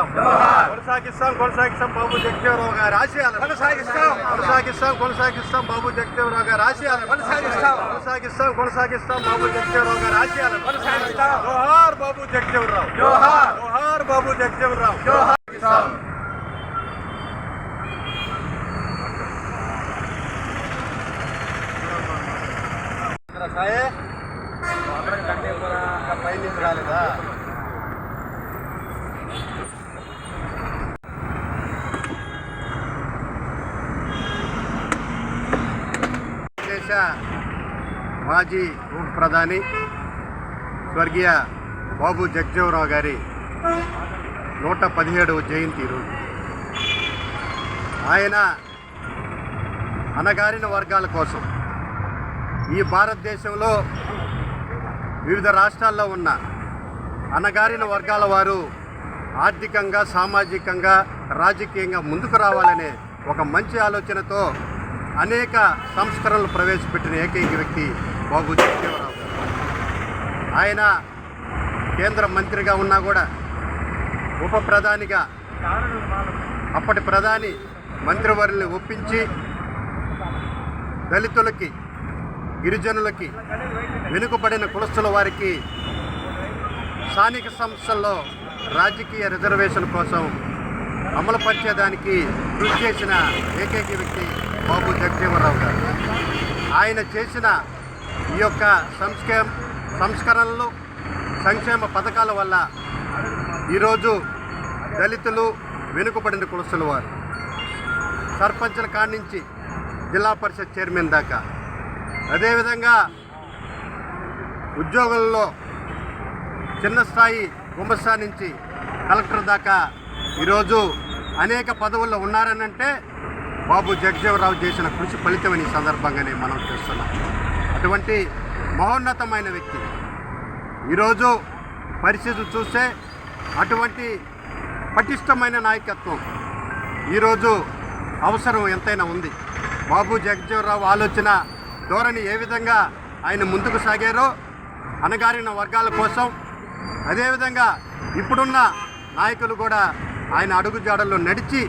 కొనసాగిస్తాం కొనసాగిస్తాం బాబు జగదేవరావు గారి ఆశయాలు కొనసాగిస్తాం. కొనసాగిస్తాం కొనసాగిస్తాం బాబు జగదేవరావు గారి ఆశయాలు కొనసాగిస్తాం. కొనసాగిస్తాం కొనసాగిస్తాం బాబు జగదేవరావు గారి ఆశయాలు కొనసాగిస్తాం. జోహార్ బాబు జగదేవరావు జోహార్. జోహార్ బాబు జగదేవరావు జోహార్. సాయే పై నుంచి రాలేదా మాజీ ఉప ప్రధాని స్వర్గీయ బాబు జగ్జీవరావు గారి నూట పదిహేడవ జయంతి ఈరోజు ఆయన అణగారిన వర్గాల కోసం ఈ భారతదేశంలో వివిధ రాష్ట్రాల్లో ఉన్న అణగారిన వర్గాల వారు ఆర్థికంగా సామాజికంగా రాజకీయంగా ముందుకు రావాలనే ఒక మంచి ఆలోచనతో అనేక సంస్కరణలు ప్రవేశపెట్టిన ఏకైక వ్యక్తి బాబు జగదేవరావు గారు. ఆయన కేంద్ర మంత్రిగా ఉన్నా కూడా ఉప ప్రధానిగా అప్పటి ప్రధాని మంత్రివర్యుల్ని ఒప్పించి దళితులకి గిరిజనులకి వెనుకబడిన కులస్తుల వారికి స్థానిక సంస్థల్లో రాజకీయ రిజర్వేషన్ కోసం అమలుపరిచేదానికి కృషి చేసిన ఏకైక వ్యక్తి బాబు జగజీవనరావు గారు. ఆయన చేసిన ఈ యొక్క సంస్కే సంస్కరణలు సంక్షేమ పథకాల వల్ల ఈరోజు దళితులు వెనుకబడిన కులస్తుల వారు. సర్పంచుల కాడి నుంచి జిల్లా పరిషత్ చైర్మన్ దాకా. అదేవిధంగా ఉద్యోగుల్లో చిన్న స్థాయి గుమస్థా నుంచి కలెక్టర్ దాకా ఈరోజు అనేక పదవుల్లో ఉన్నారనంటే బాబు జగజీవరావు చేసిన కృషి ఫలితమని సందర్భంగానే మనం చూస్తున్నాం. అటువంటి మహోన్నతమైన వ్యక్తి. ఈరోజు పరిస్థితులు చూస్తే అటువంటి పటిష్టమైన నాయకత్వం ఈరోజు అవసరం ఎంతైనా ఉంది. బాబు జగజీవరావు ఆలోచన ధోరణి ఏ విధంగా ఆయన ముందుకు సాగారో అణగారిన వర్గాల కోసం అదేవిధంగా ఇప్పుడున్న నాయకులు కూడా ఆయన అడుగుజాడల్లో నడిచి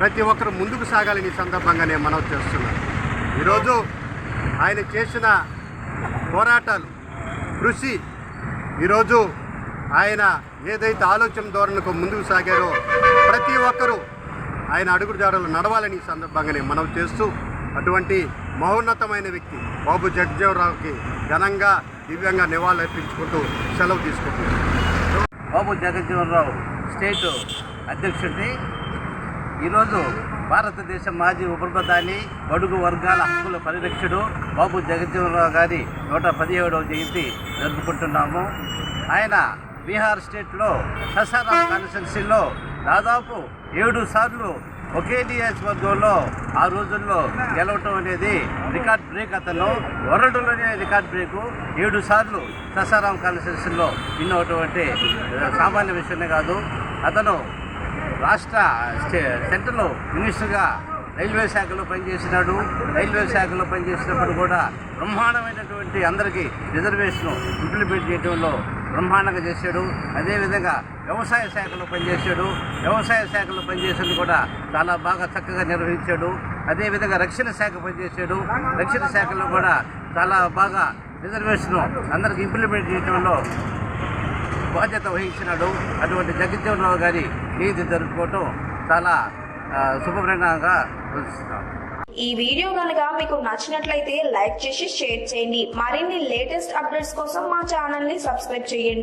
ప్రతి ఒక్కరు ముందుకు సాగాలని ఈ సందర్భంగానే మనం చేస్తున్నాను. ఈరోజు ఆయన చేసిన పోరాటాలు కృషి ఈరోజు ఆయన ఏదైతే ఆలోచన ధోరణికి ముందుకు సాగారో ప్రతి ఒక్కరూ ఆయన అడుగుజాడలు నడవాలని ఈ సందర్భంగానే మనం చేస్తూ అటువంటి మహోన్నతమైన వ్యక్తి బాబు జగజ్జీవరావుకి ఘనంగా దివ్యంగా నివాళులు అర్పించుకుంటూ సెలవు తీసుకుంటున్నాం బాబు జగజ్జీవనరావు స్టేట్ అధ్యక్షుడిని ఈరోజు భారతదేశ మాజీ ఉపప్రధాని బడుగు వర్గాల హక్కుల పరిరక్షుడు బాబు జగజ్జీవనరావు గారి నూట పదిహేడవ జయంతి జరుపుకుంటున్నాము. ఆయన బీహార్ స్టేట్లో ససారాం కాన్స్టిట్యున్సీలో దాదాపు ఏడు సార్లు ఒకే నియోజకవర్గంలో ఆ రోజుల్లో గెలవటం అనేది రికార్డ్ బ్రేక్ అతను. వరల్డ్లోనే రికార్డ్ బ్రేకు. ఏడు సార్లు ససారాం కాన్స్టిట్యున్సీలో విన్ అవటం అంటే సామాన్య విషయమే కాదు. అతను రాష్ట్ర స్టే సెంట్రల్ మినిస్టర్గా రైల్వే శాఖలో పనిచేసినాడు. రైల్వే శాఖలో పనిచేసినప్పుడు కూడా బ్రహ్మాండమైనటువంటి అందరికీ రిజర్వేషన్ ఇంప్లిమెంట్ చేయడంలో బ్రహ్మాండంగా చేశాడు. అదేవిధంగా వ్యవసాయ శాఖలో పనిచేశాడు. వ్యవసాయ శాఖలో పనిచేసేది కూడా చాలా బాగా చక్కగా నిర్వహించాడు. అదేవిధంగా రక్షణ శాఖ పనిచేశాడు. రక్షణ శాఖలో కూడా చాలా బాగా రిజర్వేషన్ అందరికి ఇంప్లిమెంట్ చేయడంలో బాధ్యత వహించినాడు. అటువంటి జగజ్జీవనరావు గారి ఇది జరుపుకోవటం చాలా శుభపరిణామంగా ఈ వీడియో కనుక మీకు నచ్చినట్లయితే లైక్ చేసి షేర్ చేయండి. మరిన్ని లేటెస్ట్ అప్డేట్స్ కోసం మా ఛానల్ని సబ్స్క్రైబ్ చేయండి.